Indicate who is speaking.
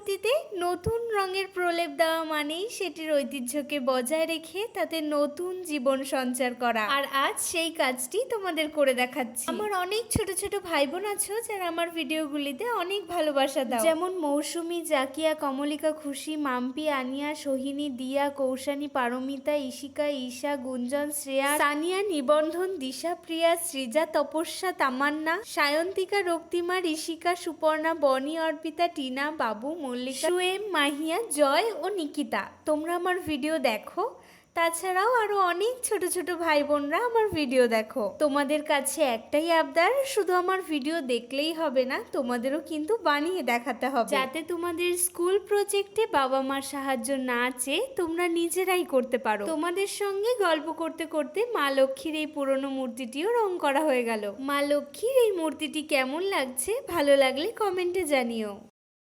Speaker 1: মূর্তিতে নতুন রঙের প্রলেপ দেওয়া মানেই সেটির ঐতিহ্যকে বজায় রেখে তাতে নতুন জীবন সঞ্চার করা। আর আজ সেই কাজটি তোমাদের করে দেখাচ্ছি। আমার অনেক ছোট ছোট ভাই বোন আছো যারা আমার ভিডিওগুলিতে অনেক ভালোবাসা দাও। যেমন মৌসুমি, জাকিয়া, কমলিকা খুশি, মাম্পি, আনিয়া, সোহিনী, দিয়া, কৌশানী, পারমিতা ইশিকা ঈশা, গুঞ্জন, শ্রেয়া, সানিয়া, নিবন্ধন, দিশা, প্রিয়া, সৃজা, তপস্যা, তামান্না, সায়ন্তিকা, রক্তিমা, ঋষিকা, সুপর্ণা, বনি, অর্পিতা, টিনা, বাবু, মল্লিকা সুয়েম মাহিয়া, জয় ও নিকিতা। তোমরা আমার ভিডিও দেখো। তাছাড়াও আরও অনেক ছোট ছোট ভাই বোনরা আমার ভিডিও দেখো। তোমাদের কাছে একটাই আবদার, শুধু আমার ভিডিও দেখলেই হবে না, তোমাদেরও কিন্তু বানিয়ে দেখাতে হবে। যাতে তোমাদের স্কুল প্রজেক্টে বাবা মার সাহায্য না চেয়ে তোমরা নিজেরাই করতে পারো। তোমাদের সঙ্গে গল্প করতে করতে মা লক্ষ্মীর এই পুরনো মূর্তিটিও রং করা হয়ে গেল। মা লক্ষ্মীর এই মূর্তিটি কেমন লাগছে, ভালো লাগলে কমেন্টে জানিও।